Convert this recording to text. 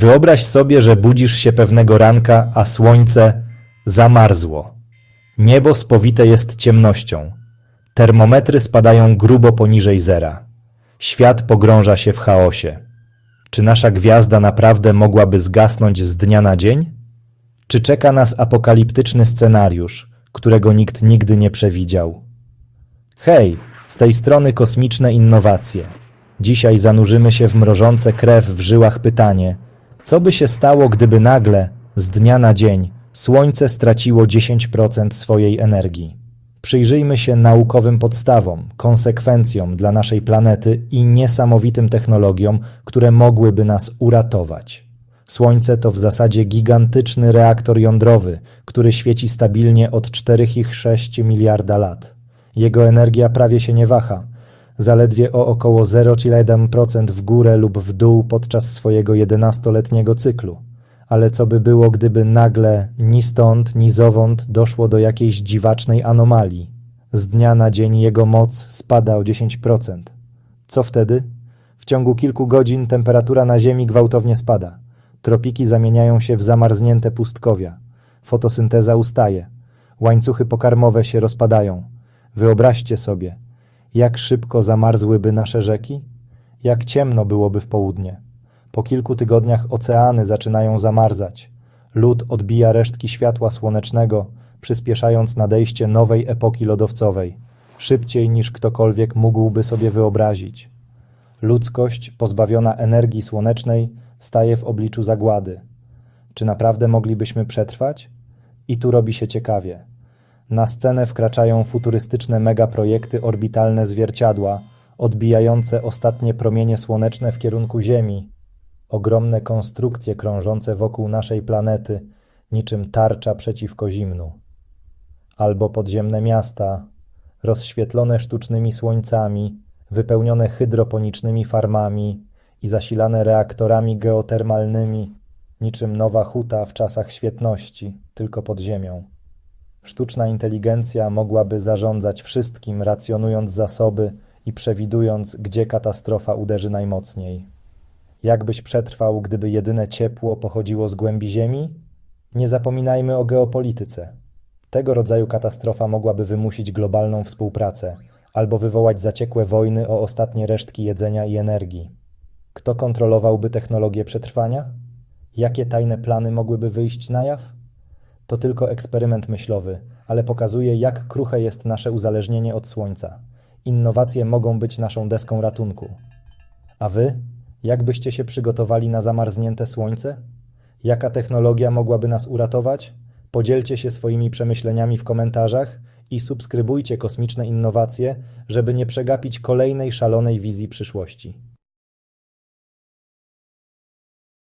Wyobraź sobie, że budzisz się pewnego ranka, a słońce zamarzło. Niebo spowite jest ciemnością. Termometry spadają grubo poniżej zera. Świat pogrąża się w chaosie. Czy nasza gwiazda naprawdę mogłaby zgasnąć z dnia na dzień? Czy czeka nas apokaliptyczny scenariusz, którego nikt nigdy nie przewidział? Hej, z tej strony kosmiczne innowacje. Dzisiaj zanurzymy się w mrożące krew w żyłach pytanie, co by się stało, gdyby nagle, z dnia na dzień, Słońce straciło 10% swojej energii? Przyjrzyjmy się naukowym podstawom, konsekwencjom dla naszej planety i niesamowitym technologiom, które mogłyby nas uratować. Słońce to w zasadzie gigantyczny reaktor jądrowy, który świeci stabilnie od 4,6 miliarda lat. Jego energia prawie się nie waha, zaledwie o około 0,1% w górę lub w dół podczas swojego 11-letniego cyklu. Ale co by było, gdyby nagle ni stąd, ni zowąd doszło do jakiejś dziwacznej anomalii? Z dnia na dzień jego moc spada o 10%. Co wtedy? W ciągu kilku godzin temperatura na Ziemi gwałtownie spada. Tropiki zamieniają się w zamarznięte pustkowia. Fotosynteza ustaje. Łańcuchy pokarmowe się rozpadają. Wyobraźcie sobie, jak szybko zamarzłyby nasze rzeki? Jak ciemno byłoby w południe? Po kilku tygodniach oceany zaczynają zamarzać. Lód odbija resztki światła słonecznego, przyspieszając nadejście nowej epoki lodowcowej, szybciej niż ktokolwiek mógłby sobie wyobrazić. Ludzkość, pozbawiona energii słonecznej, staje w obliczu zagłady. Czy naprawdę moglibyśmy przetrwać? I tu robi się ciekawie. Na scenę wkraczają futurystyczne megaprojekty orbitalne zwierciadła, odbijające ostatnie promienie słoneczne w kierunku Ziemi, ogromne konstrukcje krążące wokół naszej planety, niczym tarcza przeciwko zimnu. Albo podziemne miasta, rozświetlone sztucznymi słońcami, wypełnione hydroponicznymi farmami i zasilane reaktorami geotermalnymi, niczym nowa huta w czasach świetności, tylko pod ziemią. Sztuczna inteligencja mogłaby zarządzać wszystkim, racjonując zasoby i przewidując, gdzie katastrofa uderzy najmocniej. Jakbyś przetrwał, gdyby jedyne ciepło pochodziło z głębi Ziemi? Nie zapominajmy o geopolityce. Tego rodzaju katastrofa mogłaby wymusić globalną współpracę albo wywołać zaciekłe wojny o ostatnie resztki jedzenia i energii. Kto kontrolowałby technologię przetrwania? Jakie tajne plany mogłyby wyjść na jaw? To tylko eksperyment myślowy, ale pokazuje, jak kruche jest nasze uzależnienie od Słońca. Innowacje mogą być naszą deską ratunku. A wy? Jak byście się przygotowali na zamarznięte Słońce? Jaka technologia mogłaby nas uratować? Podzielcie się swoimi przemyśleniami w komentarzach i subskrybujcie kosmiczne innowacje, żeby nie przegapić kolejnej szalonej wizji przyszłości.